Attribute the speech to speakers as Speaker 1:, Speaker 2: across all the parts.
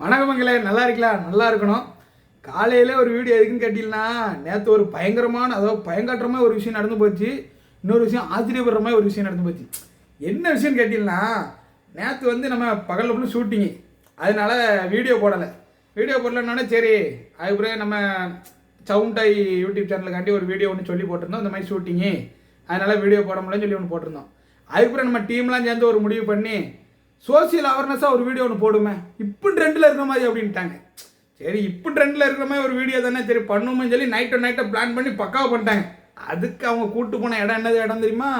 Speaker 1: வணக்கம் மங்களே நல்லா இருக்கலாம் நல்லா இருக்கணும். காலையில் ஒரு வீடியோ எதுக்குன்னு கேட்டீங்கன்னா நேற்று ஒரு பயங்கரமான அதாவது பயங்காட்டுறமாக ஒரு விஷயம் நடந்து போச்சு. இன்னொரு விஷயம் ஆச்சரியப்படுற மாதிரி ஒரு விஷயம் நடந்து போச்சு. என்ன விஷயம்னு கேட்டீங்கன்னா நேற்று வந்து நம்ம பகலில் ஃபுல்லு ஷூட்டிங்கு அதனால வீடியோ போடலை. வீடியோ போடலன்னாலே சரி அதுக்கப்புறம் நம்ம சவுண்டாய் யூடியூப் சேனலுக்காண்டி ஒரு வீடியோ ஒன்று சொல்லி போட்டிருந்தோம். இந்த மாதிரி ஷூட்டிங்கு அதனால் வீடியோ போட முடியலன்னு சொல்லி ஒன்று போட்டிருந்தோம். அதுக்கப்புறம் நம்ம டீம்லாம் சேர்ந்து ஒரு முடிவு பண்ணி சோசியல் அவேர்னஸாக ஒரு வீடியோ ஒன்று போடுமே. இப்போ ட்ரெண்டில் இருக்கிற மாதிரி அப்படின்ட்டாங்க. சரி இப்போ ட்ரெண்டில் இருக்கிற மாதிரி ஒரு வீடியோ தானே சரி பண்ணுமோன்னு சொல்லி நைட்டோ நைட்டை பிளான் பண்ணி பக்காவாக பண்ணிட்டாங்க. அதுக்கு அவங்க கூட்டு போன இடம் என்னது இடம் தெரியுமா?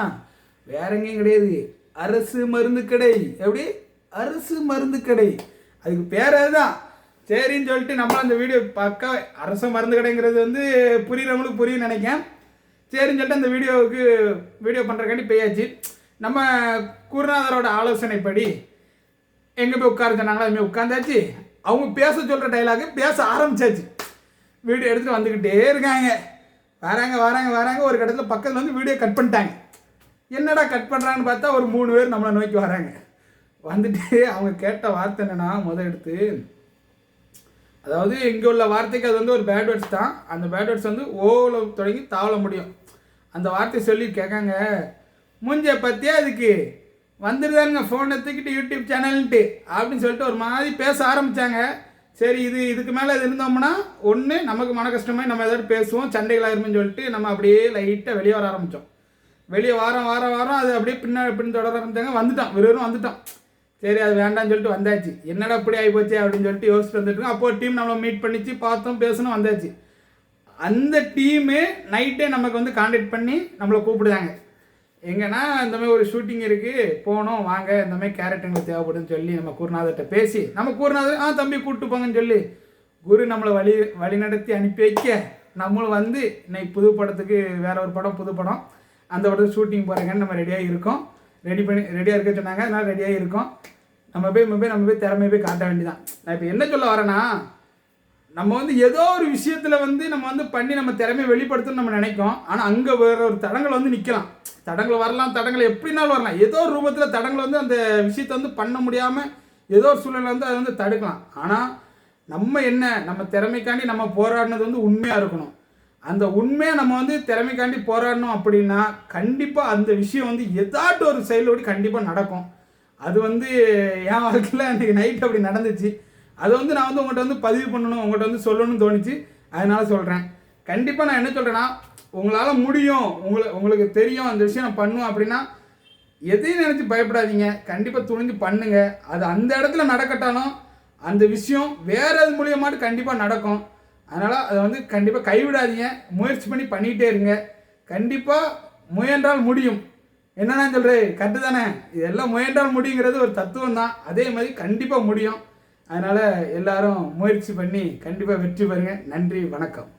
Speaker 1: வேற எங்கேயும் கிடையாது. அரசு மருந்து கடை. எப்படி? அரசு மருந்து கடை. அதுக்கு பேர் அதுதான். சரின்னு சொல்லிட்டு நம்ம அந்த வீடியோ பக்கா அரசு மருந்து கடைங்கிறது வந்து புரியுறவங்களுக்கு புரியும் நினைக்கேன் சரின்னு சொல்லிட்டு அந்த வீடியோவுக்கு வீடியோ பண்ணுறக்காண்டி பெய்யாச்சு நம்ம குருநாதரோட ஆலோசனைப்படி எங்கே போய் உட்கார சொன்னாங்களோ அதுமாதிரி உட்காந்தாச்சு. அவங்க பேச சொல்கிற டைலாகு பேச ஆரம்பிச்சாச்சு. வீடியோ எடுத்துகிட்டு வந்துக்கிட்டே இருக்காங்க. வராங்க வராங்க வராங்க. ஒரு இடத்துல பக்கத்தில் வந்து வீடியோ கட் பண்ணிட்டாங்க. என்னடா கட் பண்ணுறாங்கன்னு பார்த்தா ஒரு மூணு பேர் நம்மளை நோக்கி வராங்க. வந்துட்டு அவங்க கேட்ட வார்த்தை என்னென்னா முத எடுத்து அதாவது இங்கே உள்ள வார்த்தைக்கு அது வந்து ஒரு பேட் வேர்ட்ஸ் தான். அந்த பேட் வேர்ட்ஸ் வந்து ஓவில் தொடங்கி தாவல முடியும். அந்த வார்த்தை சொல்லி கேட்காங்க. மூஞ்ச பற்றியா அதுக்கு வந்துருதானுங்க ஃபோனை தூக்கிட்டு யூடியூப் சேனல்ன்ட்டு அப்படின்னு சொல்லிட்டு ஒரு மாதிரி பேச ஆரம்பித்தாங்க சரி இது இதுக்கு மேலே இது இருந்தோம்னா ஒன்று நமக்கு மன கஷ்டமே நம்ம ஏதாவது பேசுவோம் சண்டைகளாயிருமே சொல்லிட்டு நம்ம அப்படியே லைட்டாக வெளியே வர ஆரம்பித்தோம் வெளியே வாரம் வாரம் வாரம் அது அப்படியே பின்ன பின் தொடர ஆரம்பித்தாங்க வந்துட்டோம் வெறும் வந்துட்டோம். சரி அது வேண்டாம்னு சொல்லிட்டு வந்தாச்சு. என்னடா இப்படி ஆகி போச்சு அப்படின்னு சொல்லிட்டு யோசிச்சுட்டு வந்துட்டு அப்போ டீம் நம்மளை மீட் பண்ணிச்சு பார்த்தோம் பேசணும் வந்தாச்சு. அந்த டீமு நைட்டே நமக்கு வந்து காண்டாக்ட் பண்ணி நம்மளை கூப்பிடுதாங்க. எங்கன்னா இந்த மாதிரி ஒரு ஷூட்டிங் இருக்குது போகணும் வாங்க இந்த மாதிரி கேரட் எங்களுக்கு தேவைப்படுதுன்னு சொல்லி நம்ம குருநாதர்கிட்ட பேசி நம்ம குருநாதர் ஆ தம்பி கூப்பிட்டு போங்கன்னு சொல்லி குரு நம்மளை வழி வழி நடத்தி அனுப்பி வைக்க நம்மளும் வந்து இன்னைக்கு புது படத்துக்கு வேற ஒரு படம் புது படம் அந்த படத்துக்கு ஷூட்டிங் போகிறேங்கன்னு நம்ம ரெடியாக இருக்கோம். ரெடி பண்ணி ரெடியாக இருக்க சொன்னாங்க அதனால் ரெடியாக இருக்கோம். நம்ம போய் நம்ம போய் நம்ம போய் திறமையை போய் காட்ட வேண்டியதான் நான் இப்போ என்ன சொல்ல வரேன்னா நம்ம வந்து ஏதோ ஒரு விஷயத்தில் வந்து நம்ம வந்து பண்ணி நம்ம திறமையை வெளிப்படுத்தணும்னு நம்ம நினைக்கும். ஆனால் அங்கே வேற ஒரு தடங்கள் வந்து நிற்கலாம் தடங்கள் வரலாம் தடங்கள் எப்படினாலும் வரலாம். ஏதோ ஒரு ரூபத்தில் தடங்கள் வந்து அந்த விஷயத்தை வந்து பண்ண முடியாமல் ஏதோ ஒரு சூழ்நிலை வந்து அதை வந்து தடுக்கலாம். ஆனால் நம்ம என்ன நம்ம திறமைக்காண்டி நம்ம போராடினது வந்து உண்மையாக இருக்கணும். அந்த உண்மையை நம்ம வந்து திறமைக்காண்டி போராடணும் அப்படின்னா கண்டிப்பாக அந்த விஷயம் வந்து எதாட்டு ஒரு செயலோடு கண்டிப்பாக நடக்கும். அது வந்து என் வாழ்க்கையில் அன்றைக்கி நைட் அப்படி நடந்துச்சு. அதை வந்து நான் வந்து உங்கள்கிட்ட வந்து பதிவு பண்ணணும் உங்கள்கிட்ட வந்து சொல்லணும்னு தோணுச்சு. அதனால் சொல்கிறேன் கண்டிப்பாக நான் என்ன சொல்கிறேன்னா உங்களால் முடியும். உங்களை உங்களுக்கு தெரியும் அந்த விஷயம் நான் பண்ணுவேன் அப்படின்னா எதையும் நினச்சி பயப்படாதீங்க. கண்டிப்பாக துணிஞ்சு பண்ணுங்க. அது அந்த இடத்துல நடக்கட்டாலும் அந்த விஷயம் வேறு அது மூலியமாட்டு கண்டிப்பாக நடக்கும். அதனால் அதை வந்து கண்டிப்பாக கைவிடாதீங்க. முயற்சி பண்ணி பண்ணிகிட்டே இருங்க. கண்டிப்பாக முயன்றால் முடியும். என்னண்ணா சொல்கிறேன் கரெக்டு தானே? இதெல்லாம் முயன்றால் முடியுங்கிறது ஒரு தத்துவம் தான். அதே மாதிரி கண்டிப்பாக முடியும். அதனால் எல்லாரும் முயற்சி பண்ணி கண்டிப்பாக வெற்றி பெறுங்க. நன்றி வணக்கம்.